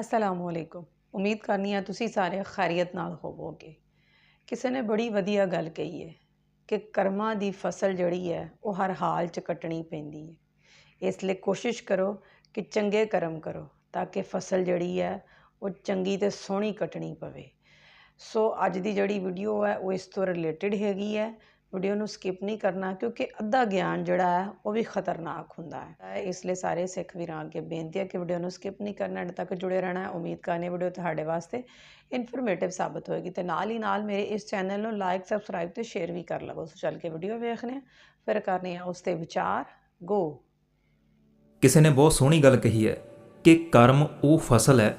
ਅਸਲਾਮੁਅਲੈਕੁਮ ਉਮੀਦ ਕਰਨੀ ਆ ਤੁਸੀਂ ਸਾਰੇ ਖੈਰੀਅਤ ਨਾਲ ਹੋਵੋਗੇ। ਕਿਸੇ ਨੇ ਬੜੀ ਵਧੀਆ ਗੱਲ ਕਹੀ ਹੈ ਕਿ ਕਰਮਾਂ ਦੀ ਫਸਲ ਜਿਹੜੀ ਹੈ ਉਹ ਹਰ ਹਾਲ 'ਚ ਕੱਟਣੀ ਪੈਂਦੀ ਹੈ। ਇਸ ਲਈ ਕੋਸ਼ਿਸ਼ ਕਰੋ ਕਿ ਚੰਗੇ ਕਰਮ ਕਰੋ ਤਾਂ ਕਿ ਫਸਲ ਜਿਹੜੀ ਹੈ ਉਹ ਚੰਗੀ ਤੇ ਸੋਹਣੀ ਕੱਟਣੀ ਪਵੇ। ਸੋ ਅੱਜ ਦੀ ਜਿਹੜੀ ਵੀਡੀਓ ਹੈ ਉਹ ਇਸ ਤੋਂ ਰਿਲੇਟਡ ਹੈਗੀ ਹੈ। ਵੀਡੀਓ ਨੂੰ ਸਕਿਪ ਨਹੀਂ ਕਰਨਾ ਕਿਉਂਕਿ ਅੱਧਾ ਗਿਆਨ ਜਿਹੜਾ ਹੈ ਉਹ ਵੀ ਖਤਰਨਾਕ ਹੁੰਦਾ ਹੈ। ਇਸ ਲਈ ਸਾਰੇ ਸਿੱਖ ਵੀਰਾਂ ਅੱਗੇ ਬੇਨਤੀ ਹੈ ਕਿ ਵੀਡੀਓ ਨੂੰ ਸਕਿਪ ਨਹੀਂ ਕਰਨਾ ਅੰਤ ਤੱਕ ਜੁੜੇ ਰਹਿਣਾ ਹੈ। ਉਮੀਦ ਕਰਨੀ ਵੀਡੀਓ ਤੁਹਾਡੇ ਵਾਸਤੇ ਇਨਫੋਰਮੇਟਿਵ ਸਾਬਤ ਹੋਏਗੀ ਤੇ ਨਾਲ ਹੀ ਨਾਲ ਮੇਰੇ ਇਸ ਚੈਨਲ ਨੂੰ ਲਾਈਕ ਸਬਸਕ੍ਰਾਈਬ ਤੇ ਸ਼ੇਅਰ ਵੀ ਕਰ ਲਵੋ। ਸੋ ਚੱਲ ਕੇ ਵੀਡੀਓ ਵੇਖਨੇ ਆ ਫਿਰ ਕਰਨੇ ਆ ਉਸ ਤੇ ਵਿਚਾਰ। ਗੋ ਕਿਸੇ ਨੇ ਬਹੁਤ ਸੋਹਣੀ ਗੱਲ ਕਹੀ ਹੈ ਕਿ ਕਰਮ ਉਹ ਫਸਲ ਹੈ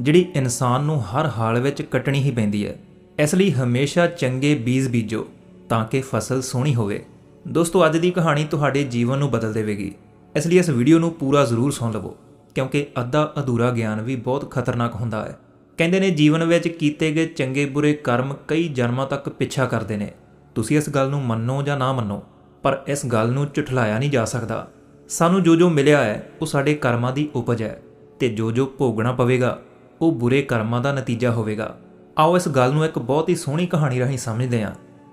ਜਿਹੜੀ ਇਨਸਾਨ ਨੂੰ ਹਰ ਹਾਲ ਵਿੱਚ ਕੱਟਣੀ ਹੀ ਪੈਂਦੀ ਹੈ। ਇਸ ਲਈ ਹਮੇਸ਼ਾ ਚੰਗੇ ਬੀਜ ਬੀਜੋ। ਤਾਂ ਕਿ ਫਸਲ ਸੋਹਣੀ ਹੋਵੇ। ਦੋਸਤੋ, ਅੱਜ ਦੀ ਕਹਾਣੀ ਤੁਹਾਡੇ ਜੀਵਨ ਨੂੰ ਬਦਲ ਦੇਵੇਗੀ। ਇਸ ਲਈ ਇਸ ਵੀਡੀਓ ਨੂੰ ਪੂਰਾ ਜ਼ਰੂਰ ਸੁਣ ਲਵੋ, ਕਿਉਂਕਿ ਅੱਧਾ ਅਧੂਰਾ ਗਿਆਨ ਵੀ ਬਹੁਤ ਖਤਰਨਾਕ ਹੁੰਦਾ ਹੈ। ਕਹਿੰਦੇ ਨੇ, ਜੀਵਨ ਵਿੱਚ ਕੀਤੇ ਗਏ ਚੰਗੇ ਬੁਰੇ ਕਰਮ ਕਈ ਜਨਮਾਂ ਤੱਕ ਪਿੱਛਾ ਕਰਦੇ ਨੇ। ਤੁਸੀਂ ਇਸ ਗੱਲ ਨੂੰ ਮੰਨੋ ਜਾਂ ਨਾ ਮੰਨੋ, ਪਰ ਇਸ ਗੱਲ ਨੂੰ ਝੁਠਲਾਇਆ ਨਹੀਂ ਜਾ ਸਕਦਾ। ਸਾਨੂੰ ਜੋ ਜੋ ਮਿਲਿਆ ਹੈ, ਉਹ ਸਾਡੇ ਕਰਮਾਂ ਦੀ ਉਪਜ ਹੈ ਤੇ ਜੋ ਜੋ ਭੋਗਣਾ ਪਵੇਗਾ, ਉਹ ਬੁਰੇ ਕਰਮਾਂ ਦਾ ਨਤੀਜਾ ਹੋਵੇਗਾ। ਆਓ ਇਸ ਗੱਲ ਨੂੰ ਇੱਕ ਬਹੁਤ ਹੀ ਸੋਹਣੀ ਕਹਾਣੀ ਰਾਹੀਂ ਸਮਝਦੇ ਹਾਂ।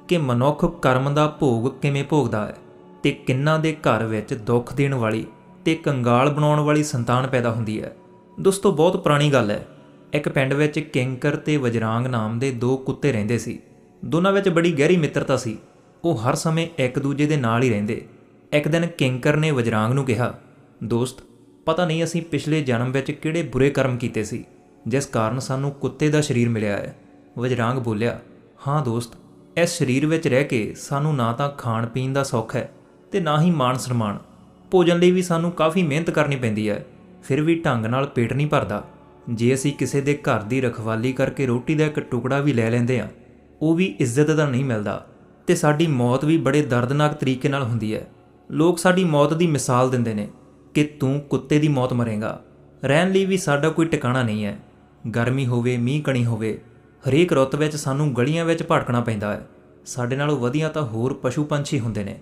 ਕਿ ਮਨੁੱਖ ਕਰਮ ਦਾ ਭੋਗ ਕਿਵੇਂ ਭੋਗਦਾ ਹੈ ਤੇ ਕਿੰਨਾ ਦੇ ਘਰ ਵਿੱਚ ਦੁੱਖ ਦੇਣ ਵਾਲੀ ਤੇ ਕੰਗਾਲ ਬਣਾਉਣ ਵਾਲੀ ਸੰਤਾਨ ਪੈਦਾ ਹੁੰਦੀ ਹੈ। ਦੋਸਤੋ, ਬਹੁਤ ਪੁਰਾਣੀ ਗੱਲ ਹੈ। ਇੱਕ ਪਿੰਡ ਵਿੱਚ ਕਿੰਕਰ ਤੇ ਵਜਰਾਂਗ ਨਾਮ ਦੇ ਦੋ ਕੁੱਤੇ ਰਹਿੰਦੇ ਸੀ। ਦੋਨਾਂ ਵਿੱਚ ਬੜੀ ਗਹਿਰੀ ਮਿੱਤਰਤਾ ਸੀ। ਉਹ ਹਰ ਸਮੇਂ ਇੱਕ ਦੂਜੇ ਦੇ ਨਾਲ ਹੀ ਰਹਿੰਦੇ। ਇੱਕ ਦਿਨ ਕਿੰਕਰ ਨੇ ਵਜਰਾਂਗ ਨੂੰ ਕਿਹਾ, ਦੋਸਤ, ਪਤਾ ਨਹੀਂ ਅਸੀਂ ਪਿਛਲੇ ਜਨਮ ਵਿੱਚ ਕਿਹੜੇ ਬੁਰੇ ਕਰਮ ਕੀਤੇ ਸੀ, ਜਿਸ ਕਾਰਨ ਸਾਨੂੰ ਕੁੱਤੇ ਦਾ ਸਰੀਰ ਮਿਲਿਆ ਹੈ। ਵਜਰਾਂਗ ਬੋਲਿਆ, ਹਾਂ ਦੋਸਤ ਇਸ ਸਰੀਰ ਵਿੱਚ ਰਹਿ ਕੇ ਸਾਨੂੰ ਨਾ ਤਾਂ ਖਾਣ ਪੀਣ ਦਾ ਸੁੱਖ ਹੈ ਤੇ ਨਾ ਹੀ ਮਾਣ ਸਨਮਾਨ। ਭੋਜਨ ਲਈ ਵੀ ਸਾਨੂੰ ਕਾਫੀ ਮਿਹਨਤ ਕਰਨੀ ਪੈਂਦੀ ਹੈ, ਫਿਰ ਵੀ ਢੰਗ ਨਾਲ ਪੇਟ ਨਹੀਂ ਭਰਦਾ। ਜੇ ਅਸੀਂ ਕਿਸੇ ਦੇ ਘਰ ਦੀ ਰਖਵਾਲੀ ਕਰਕੇ ਰੋਟੀ ਦਾ ਇੱਕ ਟੁਕੜਾ ਵੀ ਲੈ ਲੈਂਦੇ ਆ ਉਹ ਵੀ ਇੱਜ਼ਤ ਦਾ ਨਹੀਂ ਮਿਲਦਾ ਤੇ ਸਾਡੀ ਮੌਤ ਵੀ ਬੜੇ ਦਰਦਨਾਕ ਤਰੀਕੇ ਨਾਲ ਹੁੰਦੀ ਹੈ। ਲੋਕ ਸਾਡੀ ਮੌਤ ਦੀ ਮਿਸਾਲ ਦਿੰਦੇ ਨੇ ਕਿ ਤੂੰ ਕੁੱਤੇ ਦੀ ਮੌਤ ਮਰੇਗਾ। ਰਹਿਣ ਲਈ ਵੀ ਸਾਡਾ ਕੋਈ ਟਿਕਾਣਾ ਨਹੀਂ ਹੈ। ਗਰਮੀ ਹੋਵੇ, ਮੀਂਹ ਕਣੀ ਹੋਵੇ ਹਰੇਕ ਰੁੱਤ ਵਿੱਚ ਸਾਨੂੰ ਗਲੀਆਂ ਵਿੱਚ ਭਟਕਣਾ ਪੈਂਦਾ ਹੈ। ਸਾਡੇ ਨਾਲੋਂ ਵਧੀਆ ਤਾਂ ਹੋਰ ਪਸ਼ੂ ਪੰਛੀ ਹੁੰਦੇ ਨੇ।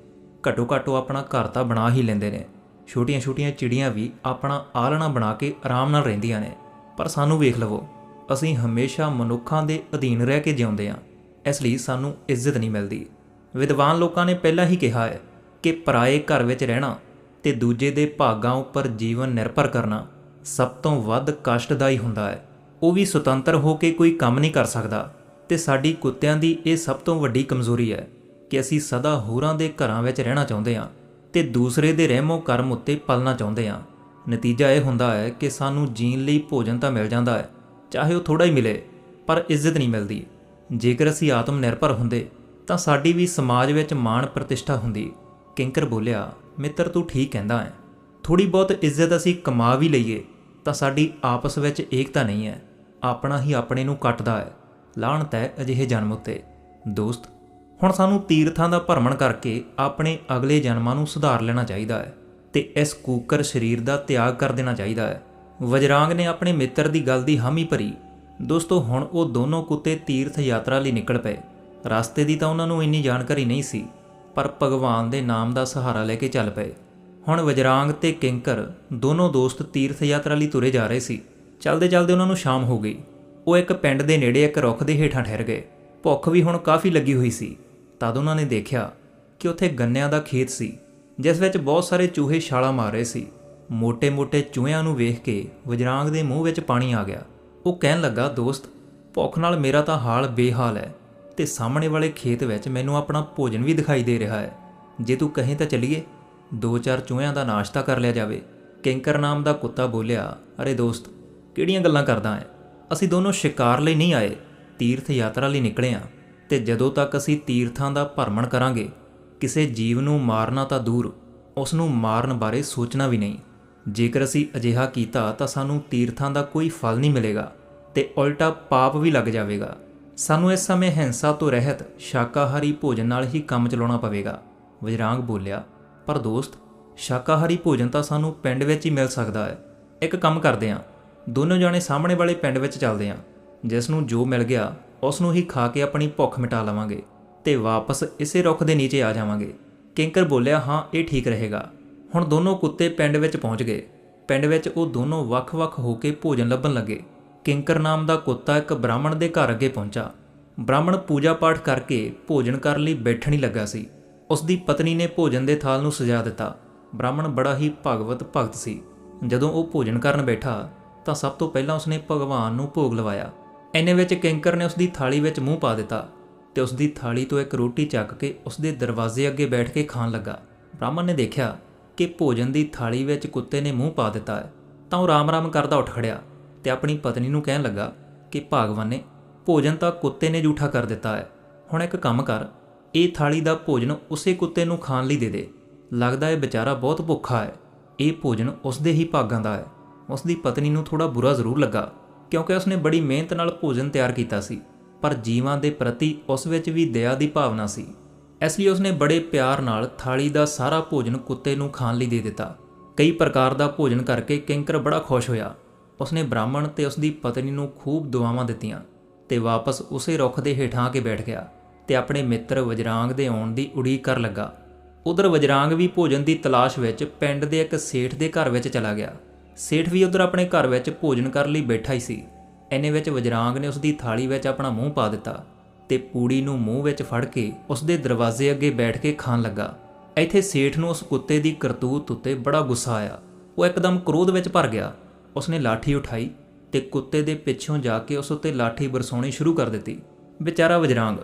ਘੱਟੋ ਘੱਟ ਉਹ ਆਪਣਾ ਘਰ ਤਾਂ ਬਣਾ ਹੀ ਲੈਂਦੇ ਨੇ। ਛੋਟੀਆਂ-ਛੋਟੀਆਂ ਚਿੜੀਆਂ ਵੀ ਆਪਣਾ ਆਲਣਾ ਬਣਾ ਕੇ ਆਰਾਮ ਨਾਲ ਰਹਿੰਦੀਆਂ ਨੇ। ਪਰ ਸਾਨੂੰ ਵੇਖ ਲਵੋ, ਅਸੀਂ ਹਮੇਸ਼ਾ ਮਨੁੱਖਾਂ ਦੇ ਅਧੀਨ ਰਹਿ ਕੇ ਜਿਉਂਦੇ ਹਾਂ। ਇਸ ਲਈ ਸਾਨੂੰ ਇੱਜ਼ਤ ਨਹੀਂ ਮਿਲਦੀ। ਵਿਦਵਾਨ ਲੋਕਾਂ ਨੇ ਪਹਿਲਾਂ ਹੀ ਕਿਹਾ ਹੈ ਕਿ ਪਰਾਏ ਘਰ ਵਿੱਚ ਰਹਿਣਾ ਤੇ ਦੂਜੇ ਦੇ ਭਾਗਾਂ ਉੱਪਰ ਜੀਵਨ ਨਿਰਭਰ ਕਰਨਾ ਸਭ ਤੋਂ ਵੱਧ ਕਸ਼ਟਦਾਈ ਹੁੰਦਾ ਹੈ। ਉਹ ਵੀ ਸੁਤੰਤਰ ਹੋ ਕੇ ਕੋਈ ਕੰਮ ਨਹੀਂ ਕਰ ਸਕਦਾ ਤੇ ਸਾਡੀ ਕੁੱਤਿਆਂ ਦੀ ਇਹ ਸਭ ਤੋਂ ਵੱਡੀ ਕਮਜ਼ੋਰੀ ਹੈ ਕਿ ਅਸੀਂ ਸਦਾ ਹੋਰਾਂ ਦੇ ਘਰਾਂ ਵਿੱਚ ਰਹਿਣਾ ਚਾਹੁੰਦੇ ਹਾਂ ਤੇ ਦੂਸਰੇ ਦੇ ਰਹਿਮੋ ਕਰਮ ਉੱਤੇ ਪਲਣਾ ਚਾਹੁੰਦੇ ਹਾਂ। ਨਤੀਜਾ ਇਹ ਹੁੰਦਾ ਹੈ ਕਿ ਸਾਨੂੰ ਜੀਣ ਲਈ ਭੋਜਨ ਤਾਂ ਮਿਲ ਜਾਂਦਾ ਹੈ, ਚਾਹੇ ਉਹ ਥੋੜਾ ਹੀ ਮਿਲੇ, ਪਰ ਇੱਜ਼ਤ ਨਹੀਂ ਮਿਲਦੀ। ਜੇਕਰ ਅਸੀਂ ਆਤਮ ਨਿਰਭਰ ਹੁੰਦੇ, ਤਾਂ ਸਾਡੀ ਵੀ ਸਮਾਜ ਵਿੱਚ ਮਾਣ ਪ੍ਰਤਿਸ਼ਠਾ ਹੁੰਦੀ। ਕਿੰਕਰ ਬੋਲਿਆ, ਮਿੱਤਰ ਤੂੰ ਠੀਕ ਕਹਿੰਦਾ ਹੈ। ਥੋੜੀ ਬਹੁਤ ਇੱਜ਼ਤ ਅਸੀਂ ਕਮਾ ਵੀ ਲਈਏ ਤਾਂ ਸਾਡੀ ਆਪਸ ਵਿੱਚ ਏਕਤਾ ਨਹੀਂ ਹੈ, ਆਪਣਾ ਹੀ ਆਪਣੇ ਨੂੰ ਕੱਟਦਾ ਹੈ। ਲਾਹਣਤ ਹੈ ਅਜਿਹੇ ਜਨਮ ਉੱਤੇ। ਦੋਸਤ, ਹੁਣ ਸਾਨੂੰ ਤੀਰਥਾਂ ਦਾ ਭਰਮਣ ਕਰਕੇ ਆਪਣੇ ਅਗਲੇ ਜਨਮਾਂ ਨੂੰ ਸੁਧਾਰ ਲੈਣਾ ਚਾਹੀਦਾ ਹੈ ਤੇ ਇਸ ਕੂਕਰ ਸਰੀਰ ਦਾ ਤਿਆਗ ਕਰ ਦੇਣਾ ਚਾਹੀਦਾ ਹੈ। ਵਜਰਾਂਗ ਨੇ ਆਪਣੇ ਮਿੱਤਰ ਦੀ ਗੱਲ ਦੀ ਹਾਮੀ ਭਰੀ। ਦੋਸਤੋ, ਹੁਣ ਉਹ ਦੋਨੋਂ ਕੁੱਤੇ ਤੀਰਥ ਯਾਤਰਾ ਲਈ ਨਿਕਲ ਪਏ। ਰਸਤੇ ਦੀ ਤਾਂ ਉਹਨਾਂ ਨੂੰ ਇੰਨੀ ਜਾਣਕਾਰੀ ਨਹੀਂ ਸੀ, ਪਰ ਭਗਵਾਨ ਦੇ ਨਾਮ ਦਾ ਸਹਾਰਾ ਲੈ ਕੇ ਚੱਲ ਪਏ। ਹੁਣ ਵਜਰਾਂਗ ਤੇ ਕਿੰਕਰ ਦੋਨੋਂ ਦੋਸਤ ਤੀਰਥ ਯਾਤਰਾ ਲਈ ਤੁਰੇ ਜਾ ਰਹੇ ਸੀ। ਚੱਲਦੇ ਚਲਦੇ ਉਹਨਾਂ ਨੂੰ ਸ਼ਾਮ ਹੋ ਗਈ। ਉਹ ਇੱਕ ਪਿੰਡ ਦੇ ਨੇੜੇ ਇੱਕ ਰੁੱਖ ਦੇ ਹੇਠਾਂ ਠਹਿਰ ਗਏ। ਭੁੱਖ ਵੀ ਹੁਣ ਕਾਫੀ ਲੱਗੀ ਹੋਈ ਸੀ। ਤਦ ਉਹਨਾਂ ਨੇ ਦੇਖਿਆ ਕਿ ਉੱਥੇ ਗੰਨਿਆਂ ਦਾ ਖੇਤ ਸੀ, ਜਿਸ ਵਿੱਚ ਬਹੁਤ ਸਾਰੇ ਚੂਹੇ ਛਾਲਾ ਮਾਰ ਰਹੇ ਸੀ। ਮੋٹے-ਮੋٹے ਚੂਹਿਆਂ ਨੂੰ ਵੇਖ ਕੇ ਵਜਰਾਂਗ ਦੇ ਮੂੰਹ ਵਿੱਚ ਪਾਣੀ ਆ ਗਿਆ। ਉਹ ਕਹਿਣ ਲੱਗਾ, ਦੋਸਤ, ਭੁੱਖ ਨਾਲ ਮੇਰਾ ਤਾਂ ਹਾਲ ਬੇਹਾਲ ਹੈ ਤੇ ਸਾਹਮਣੇ ਵਾਲੇ ਖੇਤ ਵਿੱਚ ਮੈਨੂੰ ਆਪਣਾ ਭੋਜਨ ਵੀ ਦਿਖਾਈ ਦੇ ਰਿਹਾ ਹੈ। ਜੇ ਤੂੰ ਕਹੇ ਤਾਂ ਚਲੀਏ। ਦੋ ਚਾਰ ਚੂਹਿਆਂ ਦਾ ਨਾਸ਼ਤਾ ਕਰ ਲਿਆ ਜਾਵੇ। ਕਿੰਕਰ ਨਾਮ ਦਾ ਕੁੱਤਾ ਬੋਲਿਆ, ਅਰੇ ਦੋਸਤ, ਕਿਹੜੀਆਂ ਗੱਲਾਂ ਕਰਦਾ ਹੈ ਅਸੀਂ ਦੋਨੋਂ ਸ਼ਿਕਾਰ ਲਈ ਨਹੀਂ ਆਏ, ਤੀਰਥ ਯਾਤਰਾ ਲਈ ਨਿਕਲੇ ਆ ਤੇ ਜਦੋਂ ਤੱਕ ਅਸੀਂ ਤੀਰਥਾਂ ਦਾ ਭਰਮਣ ਕਰਾਂਗੇ, ਕਿਸੇ ਜੀਵ ਨੂੰ ਮਾਰਨਾ ਤਾਂ ਦੂਰ, ਉਸ ਨੂੰ ਮਾਰਨ ਬਾਰੇ ਸੋਚਣਾ ਵੀ ਨਹੀਂ। ਜੇਕਰ ਅਸੀਂ ਅਜਿਹਾ ਕੀਤਾ ਤਾਂ ਸਾਨੂੰ ਤੀਰਥਾਂ ਦਾ ਕੋਈ ਫਲ ਨਹੀਂ ਮਿਲੇਗਾ ਤੇ ਉਲਟਾ ਪਾਪ ਵੀ ਲੱਗ ਜਾਵੇਗਾ। ਸਾਨੂੰ ਇਸ ਸਮੇਂ ਹਿੰਸਾ ਤੋਂ ਰਹਿਤ, ਸ਼ਾਕਾਹਾਰੀ ਭੋਜਨ ਨਾਲ ਹੀ ਕੰਮ ਚਲਾਉਣਾ ਪਵੇਗਾ। ਵਜਰਾਂਗ ਬੋਲਿਆ ਪਰ ਦੋਸਤ, ਸ਼ਾਕਾਹਾਰੀ ਭੋਜਨ ਤਾਂ ਸਾਨੂੰ ਪਿੰਡ ਵਿੱਚ ਹੀ ਮਿਲ ਸਕਦਾ ਹੈ। ਇੱਕ ਕੰਮ ਕਰਦੇ ਹਾਂ। ਦੋਨੋਂ ਜਾਣੇ ਸਾਹਮਣੇ ਵਾਲੇ ਪਿੰਡ ਵਿੱਚ ਚੱਲਦੇ ਹਾਂ। ਜਿਸ ਨੂੰ ਜੋ ਮਿਲ ਗਿਆ, ਉਸ ਨੂੰ ਹੀ ਖਾ ਕੇ ਆਪਣੀ ਭੁੱਖ ਮਿਟਾ ਲਵਾਂਗੇ ਤੇ ਵਾਪਸ ਇਸੇ ਰੁੱਖ ਦੇ ਨੀਚੇ ਆ ਜਾਵਾਂਗੇ। ਕਿੰਕਰ ਬੋਲਿਆ, ਹਾਂ, ਇਹ ਠੀਕ ਰਹੇਗਾ। ਹੁਣ ਦੋਨੋਂ ਕੁੱਤੇ ਪਿੰਡ ਵਿੱਚ ਪਹੁੰਚ ਗਏ। ਪਿੰਡ ਵਿੱਚ ਉਹ ਦੋਨੋਂ ਵੱਖ-ਵੱਖ ਹੋ ਕੇ ਭੋਜਨ ਲੱਭਣ ਲੱਗੇ। ਕਿੰਕਰ ਨਾਮ ਦਾ ਕੁੱਤਾ ਇੱਕ ਬ੍ਰਾਹਮਣ ਦੇ ਘਰ ਅੱਗੇ ਪਹੁੰਚਾ। ਬ੍ਰਾਹਮਣ ਪੂਜਾ ਪਾਠ ਕਰਕੇ ਭੋਜਨ ਕਰਨ ਲਈ ਬੈਠਣ ਹੀ ਲੱਗਾ ਸੀ। ਉਸ ਦੀ ਪਤਨੀ ਨੇ ਭੋਜਨ ਦੇ ਥਾਲ ਨੂੰ ਸਜਾ ਦਿੱਤਾ। ਬ੍ਰਾਹਮਣ ਬੜਾ ਹੀ ਭਗਵਤ ਭਗਤ ਸੀ। ਜਦੋਂ ਉਹ ਭੋਜਨ ਕਰਨ ਬੈਠਾ, ਤਾਂ ਸਭ ਤੋਂ ਪਹਿਲਾਂ ਉਸਨੇ ਭਗਵਾਨ ਨੂੰ ਭੋਗ ਲਵਾਇਆ। ਐਨੇ ਵਿੱਚ ਕਿੰਕਰ ਨੇ ਉਸ ਦੀ ਥਾਲੀ ਵਿੱਚ ਮੂੰਹ ਪਾ ਦਿੱਤਾ ਤੇ ਉਸ ਦੀ ਥਾਲੀ ਤੋਂ ਇੱਕ ਰੋਟੀ ਚੱਕ ਕੇ ਉਸ ਦੇ ਦਰਵਾਜ਼ੇ ਅੱਗੇ ਬੈਠ ਕੇ ਖਾਣ ਲੱਗਾ। ਬ੍ਰਾਹਮਣ ਨੇ ਦੇਖਿਆ ਕਿ ਭੋਜਨ ਦੀ ਥਾਲੀ ਵਿੱਚ ਕੁੱਤੇ ਨੇ ਮੂੰਹ ਪਾ ਦਿੱਤਾ ਹੈ, ਤਾਂ ਉਹ ਰਾਮ-ਰਾਮ ਕਰਦਾ ਉੱਠ ਖੜਿਆ ਤੇ ਆਪਣੀ ਪਤਨੀ ਨੂੰ ਕਹਿਣ ਲੱਗਾ ਕਿ ਭਾਗਵਾਨ ਨੇ, ਭੋਜਨ ਤਾਂ ਕੁੱਤੇ ਨੇ ਝੂਠਾ ਕਰ ਦਿੱਤਾ ਹੈ। ਹੁਣ ਇੱਕ ਕੰਮ ਕਰ ਇਹ ਥਾਲੀ ਦਾ ਭੋਜਨ ਉਸੇ ਕੁੱਤੇ ਨੂੰ ਖਾਣ ਲਈ ਦੇ ਦੇ। ਲੱਗਦਾ ਹੈ ਵਿਚਾਰਾ ਬਹੁਤ ਭੁੱਖਾ ਹੈ। ਇਹ ਭੋਜਨ ਉਸ ਦੇ ਹੀ ਭਾਗਾਂ ਦਾ ਹੈ। ਉਸ ਦੀ ਪਤਨੀ ਨੂੰ ਥੋੜਾ ਬੁਰਾ ਜ਼ਰੂਰ ਲੱਗਾ, ਕਿਉਂਕਿ ਉਸਨੇ ਬੜੀ ਮਿਹਨਤ ਨਾਲ ਭੋਜਨ ਤਿਆਰ ਕੀਤਾ ਸੀ, ਪਰ ਜੀਵਾਂ ਦੇ ਪ੍ਰਤੀ ਉਸ ਵਿੱਚ ਵੀ ਦਇਆ ਦੀ ਭਾਵਨਾ ਸੀ। ਇਸ ਲਈ ਉਸਨੇ ਬੜੇ ਪਿਆਰ ਨਾਲ ਥਾਲੀ ਦਾ ਸਾਰਾ ਭੋਜਨ ਕੁੱਤੇ ਨੂੰ ਖਾਣ ਲਈ ਦੇ ਦਿੱਤਾ। ਕਈ ਪ੍ਰਕਾਰ ਦਾ ਭੋਜਨ ਕਰਕੇ ਕਿੰਕਰ ਬੜਾ ਖੁਸ਼ ਹੋਇਆ। ਉਸਨੇ ਬ੍ਰਾਹਮਣ ਤੇ ਉਸ ਦੀ ਪਤਨੀ ਨੂੰ ਖੂਬ ਦੁਆਵਾਂ ਦਿੱਤੀਆਂ ਤੇ ਵਾਪਸ ਉਸੇ ਰੁੱਖ ਦੇ ਹੇਠਾਂ ਆ ਕੇ ਬੈਠ ਗਿਆ। ਤੇ ਆਪਣੇ ਮਿੱਤਰ ਵਜਰਾਂਗ ਦੇ ਆਉਣ ਦੀ ਉਡੀਕ ਕਰ ਲੱਗਾ। ਉਧਰ ਵਜਰਾਂਗ ਵੀ ਭੋਜਨ ਦੀ ਤਲਾਸ਼ ਵਿੱਚ ਪਿੰਡ ਦੇ ਇੱਕ ਸੇਠ ਦੇ ਘਰ ਵਿੱਚ ਚਲਾ ਗਿਆ। ਸੇਠ ਵੀ ਉਧਰ ਆਪਣੇ ਘਰ ਵਿੱਚ ਭੋਜਨ ਕਰਨ ਲਈ ਬੈਠਾ ਹੀ ਸੀ। ਐਨੇ ਵਿੱਚ ਵਜਰਾਂਗ ਨੇ ਉਸ ਦੀ ਥਾਲੀ ਵਿੱਚ ਆਪਣਾ ਮੂੰਹ ਪਾ ਦਿੱਤਾ ਤੇ ਪੂੜੀ ਨੂੰ ਮੂੰਹ ਵਿੱਚ ਫੜ ਕੇ ਉਸ ਦੇ ਦਰਵਾਜ਼ੇ ਅੱਗੇ ਬੈਠ ਕੇ ਖਾਣ ਲੱਗਾ। ਇੱਥੇ ਸੇਠ ਨੂੰ ਉਸ ਕੁੱਤੇ ਦੀ ਕਰਤੂਤ ਉੱਤੇ ਬੜਾ ਗੁੱਸਾ ਆਇਆ। ਉਹ ਇੱਕਦਮ ਕ੍ਰੋਧ ਵਿੱਚ ਭਰ ਗਿਆ। ਉਸਨੇ ਲਾਠੀ ਉਠਾਈ ਤੇ ਕੁੱਤੇ ਦੇ ਪਿੱਛੋਂ ਜਾ ਕੇ ਉਸ ਉੱਤੇ ਲਾਠੀ ਬਰਸਾਉਣੀ ਸ਼ੁਰੂ ਕਰ ਦਿੱਤੀ। ਵਿਚਾਰਾ ਵਜਰਾਂਗ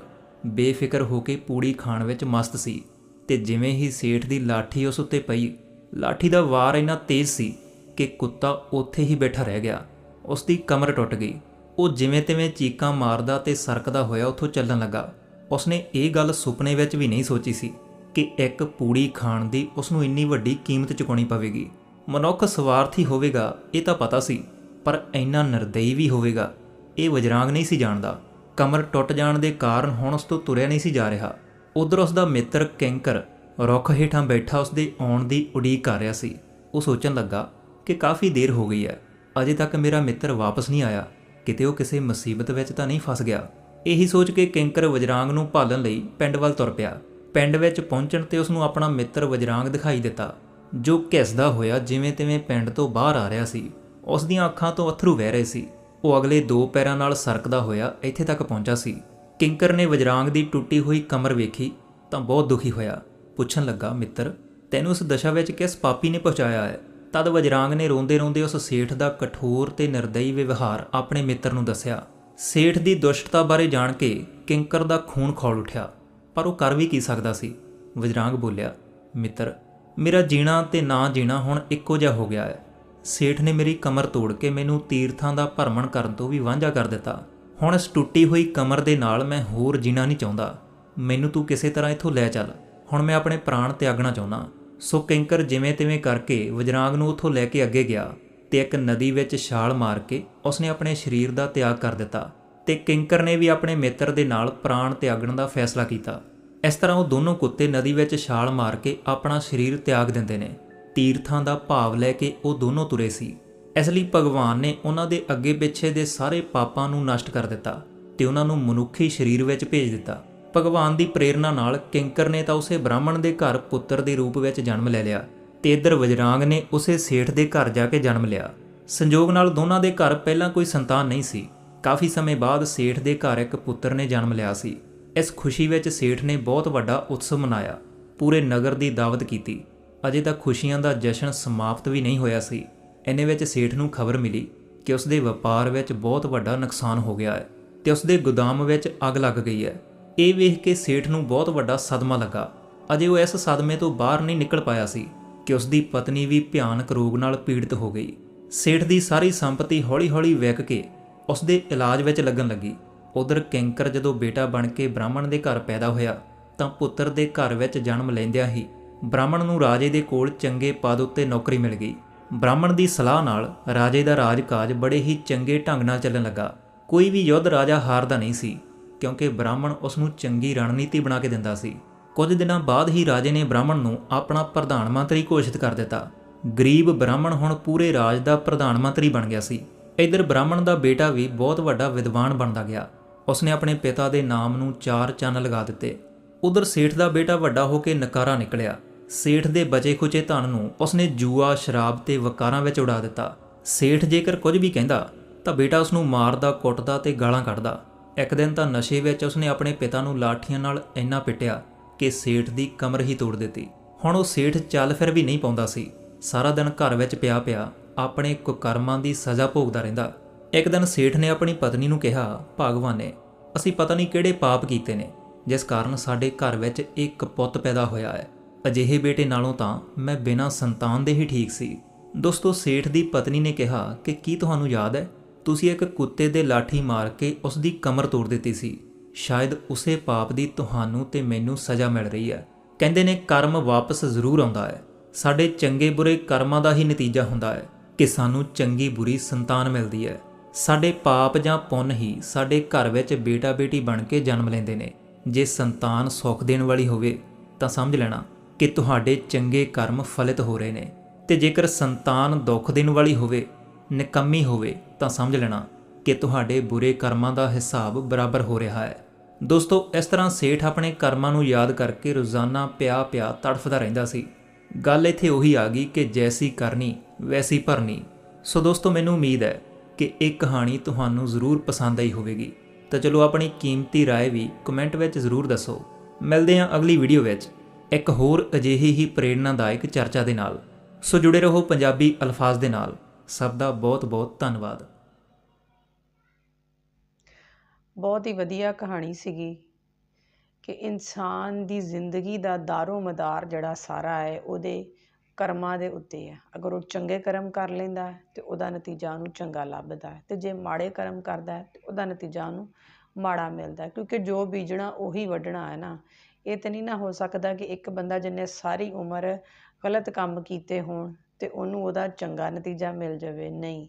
ਬੇਫਿਕਰ ਹੋ ਕੇ ਪੂੜੀ ਖਾਣ ਵਿੱਚ ਮਸਤ ਸੀ ਤੇ ਜਿਵੇਂ ਹੀ ਸੇਠ ਦੀ ਲਾਠੀ ਉਸ ਉੱਤੇ ਪਈ, ਲਾਠੀ ਦਾ ਵਾਰ ਇੰਨਾ ਤੇਜ਼ ਸੀ ਕਿ ਕੁੱਤਾ ਉੱਥੇ ਹੀ ਬੈਠਾ ਰਹਿ ਗਿਆ। ਉਸ ਦੀ ਕਮਰ ਟੁੱਟ ਗਈ। ਉਹ ਜਿਵੇਂ ਤਿਵੇਂ ਚੀਕਾਂ ਮਾਰਦਾ ਤੇ ਸਰਕਦਾ ਹੋਇਆ ਉੱਥੋਂ ਚੱਲਣ ਲੱਗਾ। ਉਸਨੇ ਇਹ ਗੱਲ ਸੁਪਨੇ ਵਿੱਚ ਵੀ ਨਹੀਂ ਸੋਚੀ ਸੀ ਕਿ ਇੱਕ ਪੂੜੀ ਖਾਣ ਦੀ ਉਸ ਨੂੰ ਇੰਨੀ ਵੱਡੀ ਕੀਮਤ ਚੁਕਾਉਣੀ ਪਵੇਗੀ। ਮਨੁੱਖ ਸਵਾਰਥੀ ਹੋਵੇਗਾ, ਇਹ ਤਾਂ ਪਤਾ ਸੀ, ਪਰ ਇੰਨਾ ਨਿਰਦਈ ਵੀ ਹੋਵੇਗਾ, ਇਹ ਵਜਰਾਂਗ ਨਹੀਂ ਸੀ ਜਾਣਦਾ। ਕਮਰ ਟੁੱਟ ਜਾਣ ਦੇ ਕਾਰਨ ਹੁਣ ਉਸ ਤੋਂ ਤੁਰਿਆ ਨਹੀਂ ਸੀ ਜਾ ਰਿਹਾ। ਉਧਰ ਉਸ ਦਾ ਮਿੱਤਰ ਕੈਂਕਰ ਰੁੱਖ ਹੇਠਾਂ ਬੈਠਾ ਉਸ ਦੇ ਆਉਣ ਦੀ ਉਡੀਕ ਕਰ ਰਿਹਾ ਸੀ। ਉਹ ਸੋਚਣ ਲੱਗਾ ਕਿ ਕਾਫੀ ਦੇਰ ਹੋ ਗਈ ਹੈ। ਅਜੇ ਤੱਕ ਮੇਰਾ ਮਿੱਤਰ ਵਾਪਸ ਨਹੀਂ ਆਇਆ। ਕਿਤੇ ਉਹ ਕਿਸੇ ਮੁਸੀਬਤ ਵਿੱਚ ਤਾਂ ਨਹੀਂ ਫਸ ਗਿਆ। ਇਹੀ ਸੋਚ ਕੇ ਕੈਂਕਰ ਵਜਰਾਂਗ ਨੂੰ ਭਾਲਣ ਲਈ ਪਿੰਡ ਵੱਲ ਤੁਰ ਪਿਆ। ਪਿੰਡ ਵਿੱਚ ਪਹੁੰਚਣ ਤੇ ਉਸ ਨੂੰ ਆਪਣਾ ਮਿੱਤਰ ਵਜਰਾਂਗ ਦਿਖਾਈ ਦਿੱਤਾ, ਜੋ ਘਿਸਦਾ ਹੋਇਆ ਜਿਵੇਂ ਤਿਵੇਂ ਪਿੰਡ ਤੋਂ ਬਾਹਰ ਆ ਰਿਹਾ ਸੀ। ਉਸ ਦੀਆਂ ਅੱਖਾਂ ਤੋਂ ਅਥਰੂ ਵਹਿ ਰਹੇ ਸੀ। ਉਹ ਅਗਲੇ ਦੋ ਪੈਰਾਂ ਨਾਲ ਸਰਕਦਾ ਹੋਇਆ ਇੱਥੇ ਤੱਕ ਪਹੁੰਚਾ ਸੀ। ਕਿੰਕਰ ਨੇ ਵਜਰਾਂਗ ਦੀ ਟੁੱਟੀ ਹੋਈ ਕਮਰ ਵੇਖੀ ਤਾਂ ਬਹੁਤ ਦੁਖੀ ਹੋਇਆ। ਪੁੱਛਣ ਲੱਗਾ, ਮਿੱਤਰ, ਤੈਨੂੰ ਉਸ ਦਸ਼ਾ ਵਿੱਚ ਕਿਸ ਪਾਪੀ ਨੇ ਪਹੁੰਚਾਇਆ ਹੈ? ਤਦ ਵਜਰਾਂਗ ਨੇ ਰੋਂਦੇ-ਰੋਂਦੇ ਉਸ ਸੇਠ ਦਾ ਕਠੋਰ ਤੇ ਨਿਰਦਈ ਵਿਵਹਾਰ ਆਪਣੇ ਮਿੱਤਰ ਨੂੰ ਦੱਸਿਆ। ਸੇਠ ਦੀ ਦੁਸ਼ਟਤਾ ਬਾਰੇ ਜਾਣ ਕੇ ਕਿੰਕਰ ਦਾ ਖੂਨ ਖੌਲ ਉੱਠਿਆ, ਪਰ ਉਹ ਕਰ ਵੀ ਕੀ ਸਕਦਾ ਸੀ? ਵਜਰਾਂਗ ਬੋਲਿਆ, ਮਿੱਤਰ, ਮੇਰਾ ਜੀਣਾ ਤੇ ਨਾ ਜੀਣਾ ਹੁਣ ਇੱਕੋ ਜਿਹਾ ਹੋ ਗਿਆ ਹੈ। ਸੇਠ ਨੇ ਮੇਰੀ ਕਮਰ ਤੋੜ ਕੇ ਮੈਨੂੰ ਤੀਰਥਾਂ ਦਾ ਭਰਮਣ ਕਰਨ ਤੋਂ ਵੀ ਵਾਂਝਾ ਕਰ ਦਿੱਤਾ। ਹੁਣ ਇਸ ਟੁੱਟੀ ਹੋਈ ਕਮਰ ਦੇ ਨਾਲ ਮੈਂ ਹੋਰ ਜੀਣਾ ਨਹੀਂ ਚਾਹੁੰਦਾ। ਮੈਨੂੰ ਤੂੰ ਕਿਸੇ ਤਰ੍ਹਾਂ ਇੱਥੋਂ ਲੈ ਚੱਲ। ਹੁਣ ਮੈਂ ਆਪਣੇ ਪ੍ਰਾਣ ਤਿਆਗਣਾ ਚਾਹੁੰਦਾ। ਸੋ ਕਿੰਕਰ ਜਿਵੇਂ ਤਿਵੇਂ ਕਰਕੇ ਵਜਰਾਂਗ ਨੂੰ ਉੱਥੋਂ ਲੈ ਕੇ ਅੱਗੇ ਗਿਆ ਤੇ ਇੱਕ ਨਦੀ ਵਿੱਚ ਛਾਲ ਮਾਰ ਕੇ ਉਸਨੇ ਆਪਣੇ ਸਰੀਰ ਦਾ ਤਿਆਗ ਕਰ ਦਿੱਤਾ ਤੇ ਕਿੰਕਰ ਨੇ ਵੀ ਆਪਣੇ ਮਿੱਤਰ ਦੇ ਨਾਲ ਪ੍ਰਾਣ ਤਿਆਗਣ ਦਾ ਫੈਸਲਾ ਕੀਤਾ। ਇਸ ਤਰ੍ਹਾਂ ਉਹ ਦੋਨੋਂ ਕੁੱਤੇ ਨਦੀ ਵਿੱਚ ਛਾਲ ਮਾਰ ਕੇ ਆਪਣਾ ਸਰੀਰ ਤਿਆਗ ਦਿੰਦੇ ਨੇ। ਤੀਰਥਾਂ ਦਾ ਭਾਵ ਲੈ ਕੇ ਉਹ ਦੋਨੋਂ ਤੁਰੇ ਸੀ। ਇਸ ਲਈ ਭਗਵਾਨ ਨੇ ਉਹਨਾਂ ਦੇ ਅੱਗੇ ਪਿੱਛੇ ਦੇ ਸਾਰੇ ਪਾਪਾਂ ਨੂੰ ਨਸ਼ਟ ਕਰ ਦਿੱਤਾ ਤੇ ਉਹਨਾਂ ਨੂੰ ਮਨੁੱਖੀ ਸਰੀਰ ਵਿੱਚ ਭੇਜ ਦਿੱਤਾ। ਭਗਵਾਨ ਦੀ ਪ੍ਰੇਰਣਾ ਨਾਲ ਕਿੰਕਰ ਨੇ ਤਾਂ ਉਸੇ ਬ੍ਰਾਹਮਣ ਦੇ ਘਰ ਪੁੱਤਰ ਦੇ ਰੂਪ ਵਿੱਚ ਜਨਮ ਲੈ ਲਿਆ ਤੇ ਇੱਧਰ ਵਜਰਾਂਗ ਨੇ ਉਸੇ ਸੇਠ ਦੇ ਘਰ ਜਾ ਕੇ ਜਨਮ ਲਿਆ। ਸੰਜੋਗ ਨਾਲ ਦੋਨਾਂ ਦੇ ਘਰ ਪਹਿਲਾਂ ਕੋਈ ਸੰਤਾਨ ਨਹੀਂ ਸੀ। ਕਾਫੀ ਸਮੇਂ ਬਾਅਦ ਸੇਠ ਦੇ ਘਰ ਇੱਕ ਪੁੱਤਰ ਨੇ ਜਨਮ ਲਿਆ ਸੀ। ਇਸ ਖੁਸ਼ੀ ਵਿੱਚ ਸੇਠ ਨੇ ਬਹੁਤ ਵੱਡਾ ਉਤਸਵ ਮਨਾਇਆ। ਪੂਰੇ ਨਗਰ ਦੀ ਦਾਵਤ ਕੀਤੀ। ਅਜੇ ਤੱਕ ਖੁਸ਼ੀਆਂ ਦਾ ਜਸ਼ਨ ਸਮਾਪਤ ਵੀ ਨਹੀਂ ਹੋਇਆ ਸੀ। ਇੰਨੇ ਵਿੱਚ ਸੇਠ ਨੂੰ ਖਬਰ ਮਿਲੀ ਕਿ ਉਸ ਦੇ ਵਪਾਰ ਵਿੱਚ ਬਹੁਤ ਵੱਡਾ ਨੁਕਸਾਨ ਹੋ ਗਿਆ ਹੈ ਤੇ ਉਸ ਦੇ ਗੋਦਾਮ ਵਿੱਚ ਅੱਗ ਲੱਗ ਗਈ ਹੈ। ਇਹ ਵੇਖ ਕੇ ਸੇਠ ਨੂੰ ਬਹੁਤ ਵੱਡਾ ਸਦਮਾ ਲੱਗਾ। ਅਜੇ ਉਹ ਇਸ ਸਦਮੇ ਤੋਂ ਬਾਹਰ ਨਹੀਂ ਨਿਕਲ ਪਾਇਆ ਸੀ ਕਿ ਉਸ ਦੀ ਪਤਨੀ ਵੀ ਭਿਆਨਕ ਰੋਗ ਨਾਲ ਪੀੜਤ ਹੋ ਗਈ। ਸੇਠ ਦੀ ਸਾਰੀ ਸੰਪਤੀ ਹੌਲੀ-ਹੌਲੀ ਵਿਕ ਕੇ ਉਸ ਦੇ ਇਲਾਜ ਵਿੱਚ ਲੱਗਣ ਲੱਗੀ। ਉਧਰ ਕੈਂਕਰ ਜਦੋਂ ਬੇਟਾ ਬਣ ਕੇ ਬ੍ਰਾਹਮਣ ਦੇ ਘਰ ਪੈਦਾ ਹੋਇਆ ਤਾਂ ਪੁੱਤਰ ਦੇ ਘਰ ਵਿੱਚ ਜਨਮ ਲੈਂਦਿਆਂ ਹੀ ਬ੍ਰਾਹਮਣ ਨੂੰ ਰਾਜੇ ਦੇ ਕੋਲ ਚੰਗੇ ਪਦ ਉੱਤੇ ਨੌਕਰੀ ਮਿਲ ਗਈ। ਬ੍ਰਾਹਮਣ ਦੀ ਸਲਾਹ ਨਾਲ ਰਾਜੇ ਦਾ ਰਾਜਕਾਜ ਬੜੇ ਹੀ ਚੰਗੇ ਢੰਗ ਨਾਲ ਚੱਲਣ ਲੱਗਾ। ਕੋਈ ਵੀ ਯੁੱਧ ਰਾਜਾ ਹਾਰਦਾ ਨਹੀਂ ਸੀ, ਕਿਉਂਕਿ ਬ੍ਰਾਹਮਣ ਉਸ ਨੂੰ ਚੰਗੀ ਰਣਨੀਤੀ ਬਣਾ ਕੇ ਦਿੰਦਾ ਸੀ। ਕੁਝ ਦਿਨਾਂ ਬਾਅਦ ਹੀ ਰਾਜੇ ਨੇ ਬ੍ਰਾਹਮਣ ਨੂੰ ਆਪਣਾ ਪ੍ਰਧਾਨ ਮੰਤਰੀ ਘੋਸ਼ਿਤ ਕਰ ਦਿੱਤਾ। ਗਰੀਬ ਬ੍ਰਾਹਮਣ ਹੁਣ ਪੂਰੇ ਰਾਜ ਦਾ ਪ੍ਰਧਾਨ ਮੰਤਰੀ ਬਣ ਗਿਆ ਸੀ। ਇਧਰ ਬ੍ਰਾਹਮਣ ਦਾ ਬੇਟਾ ਵੀ ਬਹੁਤ ਵੱਡਾ ਵਿਦਵਾਨ ਬਣਦਾ ਗਿਆ। ਉਸਨੇ ਆਪਣੇ ਪਿਤਾ ਦੇ ਨਾਮ ਨੂੰ ਚਾਰ ਚੰਨ ਲਗਾ ਦਿੱਤੇ। ਉਧਰ ਸੇਠ ਦਾ ਬੇਟਾ ਵੱਡਾ ਹੋ ਕੇ ਨਕਾਰਾ ਨਿਕਲਿਆ। ਸੇਠ ਦੇ ਬਚੇ ਖੁਚੇ ਧਨ ਨੂੰ ਉਸਨੇ ਜੂਆ, ਸ਼ਰਾਬ ਤੇ ਵਕਾਰਾਂ ਵਿੱਚ ਉਡਾ ਦਿੱਤਾ। ਸੇਠ ਜੇਕਰ ਕੁਝ ਵੀ ਕਹਿੰਦਾ, ਤਾਂ ਬੇਟਾ ਉਸ ਨੂੰ ਮਾਰਦਾ, ਕੁੱਟਦਾ ਤੇ ਗਾਲਾਂ ਕੱਢਦਾ। ਇੱਕ ਦਿਨ ਤਾਂ ਨਸ਼ੇ ਵਿੱਚ ਉਸਨੇ ਆਪਣੇ ਪਿਤਾ ਨੂੰ ਲਾਠੀਆਂ ਨਾਲ ਇੰਨਾ ਪਿੱਟਿਆ ਕਿ ਸੇਠ ਦੀ ਕਮਰ ਹੀ ਤੋੜ ਦਿੱਤੀ। ਹੁਣ ਉਹ ਸੇਠ ਚੱਲ ਫਿਰ ਵੀ ਨਹੀਂ ਪਾਉਂਦਾ ਸੀ। ਸਾਰਾ ਦਿਨ ਘਰ ਵਿੱਚ ਪਿਆ ਪਿਆ ਆਪਣੇ ਕੁਕਰਮਾਂ ਦੀ ਸਜ਼ਾ ਭੋਗਦਾ ਰਹਿੰਦਾ। ਇੱਕ ਦਿਨ ਸੇਠ ਨੇ ਆਪਣੀ ਪਤਨੀ ਨੂੰ ਕਿਹਾ, ਭਗਵਾਨੇ ਅਸੀਂ ਪਤਾ ਨਹੀਂ ਕਿਹੜੇ ਪਾਪ ਕੀਤੇ ਨੇ, ਜਿਸ ਕਾਰਨ ਸਾਡੇ ਘਰ ਵਿੱਚ ਇੱਕ ਪੁੱਤ ਪੈਦਾ ਹੋਇਆ ਹੈ। ਅਜਿਹੇ ਬੇਟੇ ਨਾਲੋਂ ਤਾਂ ਮੈਂ ਬਿਨਾਂ ਸੰਤਾਨ ਦੇ ਹੀ ਠੀਕ ਸੀ। ਦੋਸਤੋ, ਸੇਠ ਦੀ ਪਤਨੀ ਨੇ ਕਿਹਾ ਕਿ ਕੀ ਤੁਹਾਨੂੰ ਯਾਦ ਹੈ? ਤੁਸੀਂ ਇੱਕ ਕੁੱਤੇ ਦੇ ਲਾਠੀ ਮਾਰ ਕੇ ਉਸ ਦੀ ਕਮਰ ਤੋੜ ਦਿੱਤੀ ਸੀ। ਸ਼ਾਇਦ ਉਸੇ ਪਾਪ ਦੀ ਤੁਹਾਨੂੰ ਤੇ ਮੈਨੂੰ ਸਜ਼ਾ ਮਿਲ ਰਹੀ ਹੈ। ਕਹਿੰਦੇ ਨੇ ਕਰਮ ਵਾਪਸ ਜ਼ਰੂਰ ਆਉਂਦਾ ਹੈ। ਸਾਡੇ ਚੰਗੇ ਬੁਰੇ ਕਰਮਾਂ ਦਾ ਹੀ ਨਤੀਜਾ ਹੁੰਦਾ ਹੈ ਕਿ ਸਾਨੂੰ ਚੰਗੀ ਬੁਰੀ ਸੰਤਾਨ ਮਿਲਦੀ ਹੈ। ਸਾਡੇ ਪਾਪ ਜਾਂ ਪੁੰਨ ਹੀ ਸਾਡੇ ਘਰ ਵਿੱਚ ਬੇਟਾ ਬੇਟੀ ਬਣ ਕੇ ਜਨਮ ਲੈਂਦੇ ਨੇ। ਜੇ ਸੰਤਾਨ ਸੁੱਖ ਦੇਣ ਵਾਲੀ ਹੋਵੇ, ਤਾਂ ਸਮਝ ਲੈਣਾ। ਕਿ ਤੁਹਾਡੇ ਚੰਗੇ ਕਰਮ ਫਲਿਤ ਹੋ ਰਹੇ ਨੇ ਤੇ ਜੇਕਰ ਸੰਤਾਨ ਦੁੱਖ ਦੇਣ ਵਾਲੀ ਹੋਵੇ ਨਿਕੰਮੀ ਹੋਵੇ ਤਾਂ ਸਮਝ ਲੈਣਾ ਕਿ ਤੁਹਾਡੇ ਬੁਰੇ ਕਰਮਾਂ ਦਾ ਹਿਸਾਬ ਬਰਾਬਰ ਹੋ ਰਿਹਾ ਹੈ ਦੋਸਤੋ ਇਸ ਤਰ੍ਹਾਂ ਸੇਠ ਆਪਣੇ ਕਰਮਾਂ ਨੂੰ ਯਾਦ ਕਰਕੇ ਰੋਜ਼ਾਨਾ ਪਿਆ ਪਿਆ ਤੜਫਦਾ ਰਹਿੰਦਾ ਸੀ ਗੱਲ ਇੱਥੇ ਉਹੀ ਆ ਗਈ ਕਿ ਜੈਸੀ ਕਰਨੀ ਵੈਸੀ ਭਰਨੀ ਸੋ ਦੋਸਤੋ ਮੈਨੂੰ ਉਮੀਦ ਹੈ ਕਿ ਇਹ ਕਹਾਣੀ ਤੁਹਾਨੂੰ ਜ਼ਰੂਰ ਪਸੰਦ ਆਈ ਹੋਵੇਗੀ ਤਾਂ ਚਲੋ ਆਪਣੀ ਕੀਮਤੀ رائے ਵੀ ਕਮੈਂਟ ਵਿੱਚ ਜ਼ਰੂਰ ਦੱਸੋ ਮਿਲਦੇ ਹਾਂ ਅਗਲੀ ਵੀਡੀਓ ਵਿੱਚ ਇੱਕ ਹੋਰ ਅਜਿਹੀ ਹੀ ਪ੍ਰੇਰਣਾਦਾਇਕ ਚਰਚਾ ਦੇ ਨਾਲ। ਸੋ ਜੁੜੇ ਰਹੋ ਪੰਜਾਬੀ ਅਲਫਾਜ਼ ਦੇ ਨਾਲ। ਸਭ ਦਾ ਬਹੁਤ ਬਹੁਤ ਧੰਨਵਾਦ। ਬਹੁਤ ਹੀ ਵਧੀਆ ਕਹਾਣੀ ਸੀਗੀ ਕਿ ਇਨਸਾਨ ਦੀ ਜ਼ਿੰਦਗੀ ਦਾ ਦਾਰੋ ਮਦਾਰ ਜਿਹੜਾ ਸਾਰਾ ਹੈ, ਉਹਦੇ ਕਰਮਾਂ ਦੇ ਉੱਤੇ ਹੈ। ਅਗਰ ਉਹ ਚੰਗੇ ਕਰਮ ਕਰ ਲੈਂਦਾ ਹੈ, ਤੇ ਉਹਦਾ ਨਤੀਜਾ ਉਹਨੂੰ ਚੰਗਾ ਲੱਭਦਾ ਹੈ। ਤੇ ਜੇ ਮਾੜੇ ਕਰਮ ਕਰਦਾ ਹੈ, ਤੇ ਉਹਦਾ ਨਤੀਜਾ ਉਹਨੂੰ ਮਾੜਾ ਮਿਲਦਾ ਕਿਉਂਕਿ ਜੋ ਬੀਜਣਾ, ਉਹੀ ਵੱਢਣਾ ਹੈ ਨਾ। ਇਹ ਤਾਂ ਨਹੀਂ ਨਾ ਹੋ ਸਕਦਾ ਕਿ ਇੱਕ ਬੰਦਾ ਜਿਹਨੇ ਸਾਰੀ ਉਮਰ ਗਲਤ ਕੰਮ ਕੀਤੇ ਹੋਣ ਅਤੇ ਉਹਨੂੰ ਉਹਦਾ ਚੰਗਾ ਨਤੀਜਾ ਮਿਲ ਜਾਵੇ। ਨਹੀਂ।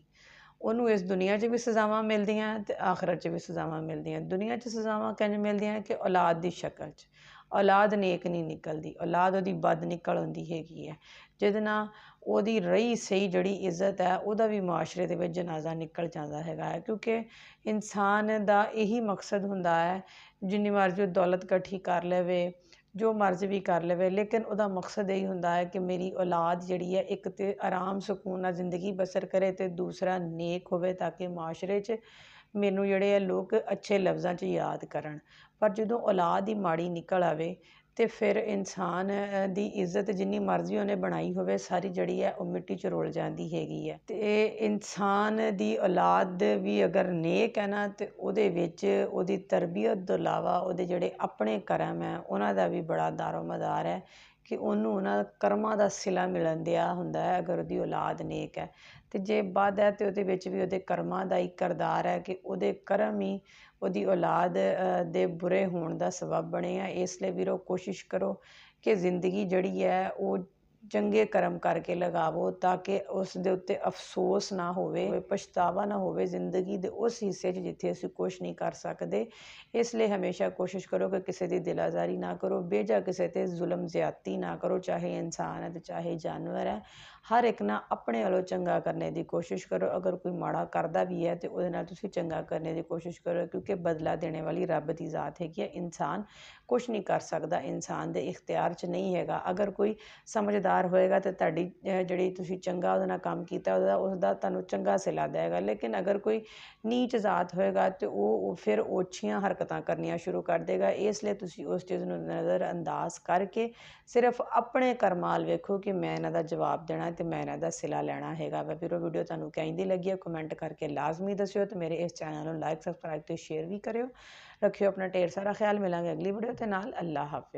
ਉਹਨੂੰ ਇਸ ਦੁਨੀਆ 'ਚ ਵੀ ਸਜ਼ਾਵਾਂ ਮਿਲਦੀਆਂ ਅਤੇ ਆਖਰਤ 'ਚ ਵੀ ਸਜ਼ਾਵਾਂ ਮਿਲਦੀਆਂ। ਦੁਨੀਆ 'ਚ ਸਜ਼ਾਵਾਂ ਕਿੰਜ ਮਿਲਦੀਆਂ? ਕਿ ਔਲਾਦ ਦੀ ਸ਼ਕਲ 'ਚ। ਔਲਾਦ ਨੇਕ ਨਹੀਂ ਨਿਕਲਦੀ। ਔਲਾਦ ਉਹਦੀ ਬਦ ਨਿਕਲ ਆਉਂਦੀ ਹੈਗੀ ਹੈ। ਜਿਹਦੇ ਨਾਲ ਉਹਦੀ ਰਹੀ ਸਹੀ ਜਿਹੜੀ ਇੱਜ਼ਤ ਹੈ, ਉਹਦਾ ਵੀ ਮਾਸ਼ਰੇ ਦੇ ਵਿੱਚ ਜਨਾਜ਼ਾ ਨਿਕਲ ਜਾਂਦਾ ਹੈਗਾ ਹੈ। ਕਿਉਂਕਿ ਇਨਸਾਨ ਦਾ ਇਹੀ ਮਕਸਦ ਹੁੰਦਾ ਹੈ, ਜਿੰਨੀ ਮਰਜ਼ੀ ਉਹ ਦੌਲਤ ਇਕੱਠੀ ਕਰ ਲਵੇ, ਜੋ ਮਰਜ਼ੀ ਵੀ ਕਰ ਲਵੇ, ਲੇਕਿਨ ਉਹਦਾ ਮਕਸਦ ਇਹੀ ਹੁੰਦਾ ਹੈ ਕਿ ਮੇਰੀ ਔਲਾਦ ਜਿਹੜੀ ਹੈ, ਇੱਕ ਤਾਂ ਆਰਾਮ, ਸਕੂਨ ਨਾਲ ਜ਼ਿੰਦਗੀ ਬਸਰ ਕਰੇ ਅਤੇ ਦੂਸਰਾ ਨੇਕ ਹੋਵੇ ਤਾਂ ਕਿ ਮਾਸ਼ਰੇ 'ਚ ਮੈਨੂੰ ਜਿਹੜੇ ਆ ਲੋਕ ਅੱਛੇ ਲਫ਼ਜ਼ਾਂ 'ਚ ਯਾਦ ਕਰਨ। ਪਰ ਜਦੋਂ ਔਲਾਦ ਹੀ ਮਾੜੀ ਨਿਕਲ ਆਵੇ ਅਤੇ ਫਿਰ ਇਨਸਾਨ ਦੀ ਇੱਜ਼ਤ ਜਿੰਨੀ ਮਰਜ਼ੀ ਉਹਨੇ ਬਣਾਈ ਹੋਵੇ, ਸਾਰੀ ਜਿਹੜੀ ਹੈ ਉਹ ਮਿੱਟੀ 'ਚ ਰੁਲ ਜਾਂਦੀ ਹੈਗੀ ਹੈ। ਅਤੇ ਇਨਸਾਨ ਦੀ ਔਲਾਦ ਵੀ ਅਗਰ ਨੇਕ ਹੈ ਨਾ, ਤਾਂ ਉਹਦੇ ਵਿੱਚ ਉਹਦੀ ਤਰਬੀਅਤ ਤੋਂ ਇਲਾਵਾ ਉਹਦੇ ਜਿਹੜੇ ਆਪਣੇ ਕਰਮ ਹੈ, ਉਹਨਾਂ ਦਾ ਵੀ ਬੜਾ ਦਾਰੋ ਮਦਾਰ ਹੈ ਕਿ ਉਹਨੂੰ ਉਹਨਾਂ ਕਰਮਾਂ ਦਾ ਸਿਲਾ ਮਿਲਣ ਦਿਆ ਹੁੰਦਾ ਹੈ, ਅਗਰ ਉਹਦੀ ਔਲਾਦ ਨੇਕ ਹੈ। ਅਤੇ ਜੇ ਬਦ ਹੈ, ਤੇ ਉਹਦੇ ਵਿੱਚ ਵੀ ਉਹਦੇ ਕਰਮਾਂ ਦਾ ਹੀ ਕਿਰਦਾਰ ਹੈ ਕਿ ਉਹਦੇ ਕਰਮ ਹੀ ਉਹਦੀ ਔਲਾਦ ਦੇ ਬੁਰੇ ਹੋਣ ਦਾ ਸਬਬ ਬਣੇ ਆ। ਇਸ ਲਈ ਵੀਰੋ ਕੋਸ਼ਿਸ਼ ਕਰੋ ਕਿ ਜ਼ਿੰਦਗੀ ਜਿਹੜੀ ਹੈ, ਉਹ ਚੰਗੇ ਕਰਮ ਕਰਕੇ ਲਗਾਵੋ ਤਾਂ ਕਿ ਉਸ ਦੇ ਉੱਤੇ ਅਫਸੋਸ ਨਾ ਹੋਵੇ, ਪਛਤਾਵਾ ਨਾ ਹੋਵੇ ਜ਼ਿੰਦਗੀ ਦੇ ਉਸ ਹਿੱਸੇ 'ਚ ਜਿੱਥੇ ਅਸੀਂ ਕੁਝ ਨਹੀਂ ਕਰ ਸਕਦੇ। ਇਸ ਲਈ ਹਮੇਸ਼ਾ ਕੋਸ਼ਿਸ਼ ਕਰੋ ਕਿ ਕਿਸੇ ਦੀ ਦਿਲ ਆਜ਼ਾਰੀ ਨਾ ਕਰੋ। ਬੇਜਾ ਕਿਸੇ ਤੇ ਜ਼ੁਲਮ ਜ਼ਿਆਦਤੀ ਨਾ ਕਰੋ, ਚਾਹੇ ਇਨਸਾਨ ਹੈ ਤੇ ਚਾਹੇ ਜਾਨਵਰ ਹੈ। ਹਰ ਇੱਕ ਨਾਲ ਆਪਣੇ ਵੱਲੋਂ ਚੰਗਾ ਕਰਨੇ ਦੀ ਕੋਸ਼ਿਸ਼ ਕਰੋ। ਅਗਰ ਕੋਈ ਮਾੜਾ ਕਰਦਾ ਵੀ ਹੈ ਤੇ ਉਹਦੇ ਨਾਲ ਤੁਸੀਂ ਚੰਗਾ ਕਰਨੇ ਦੀ ਕੋਸ਼ਿਸ਼ ਕਰੋ, ਕਿਉਂਕਿ ਬਦਲਾ ਦੇਣੇ ਵਾਲੀ ਰੱਬ ਦੀ ਜ਼ਾਤ ਹੈਗੀ ਹੈ। ਇਨਸਾਨ ਕੁਝ ਨਹੀਂ ਕਰ ਸਕਦਾ, ਇਨਸਾਨ ਦੇ ਇਖਤਿਆਰ 'ਚ ਨਹੀਂ ਹੈਗਾ। ਅਗਰ ਕੋਈ ਸਮਝਦਾਰ ਹੋਏਗਾ ਤੇ ਤੁਹਾਡੀ ਜਿਹੜੀ ਤੁਸੀਂ ਚੰਗਾ ਉਹਦੇ ਨਾਲ ਕੰਮ ਕੀਤਾ, ਉਹਦਾ ਉਸਦਾ ਤੁਹਾਨੂੰ ਚੰਗਾ ਸਿਲਾ ਦੇਗਾ ਲੇਕਿਨ ਅਗਰ ਕੋਈ ਨੀਚ ਜ਼ਾਤ ਹੋਏਗਾ ਤੇ ਉਹ ਉਹ ਫਿਰ ਓਛੀਆਂ ਹਰਕਤਾਂ ਕਰਨੀਆਂ ਸ਼ੁਰੂ ਕਰ ਦੇਗਾ ਇਸ ਲਈ ਤੁਸੀਂ ਉਸ ਚੀਜ਼ ਨੂੰ ਨਜ਼ਰ ਅੰਦਾਜ਼ ਕਰਕੇ ਸਿਰਫ ਆਪਣੇ ਕਰਮਾਲ ਵੇਖੋ ਕਿ ਮੈਂ ਇਹਨਾਂ ਦਾ ਜਵਾਬ ਦੇਣਾ ਤੇ ਮੈਂ ਇਹਨਾਂ ਦਾ ਸਿਲਾ ਲੈਣਾ ਹੈਗਾ ਵਾ। ਫਿਰ ਉਹ ਵੀਡੀਓ ਤੁਹਾਨੂੰ ਕਹਿੰਦੀ ਲੱਗੀ ਹੈ ਕਮੈਂਟ ਕਰਕੇ ਲਾਜ਼ਮੀ ਦੱਸਿਓ ਤੇ ਮੇਰੇ ਇਸ ਚੈਨਲ ਨੂੰ ਲਾਈਕ ਸਬਸਕ੍ਰਾਈਬ ਤੇ ਸ਼ੇਅਰ ਵੀ ਕਰਿਓ। ਰੱਖਿਓ ਆਪਣਾ ਢੇਰ ਸਾਰਾ ਖਿਆਲ। ਮਿਲਾਂਗੇ ਅਗਲੀ ਵੀਡੀਓ ਤੇ ਨਾਲ। ਅੱਲਾ ਹਾਫਿਜ਼।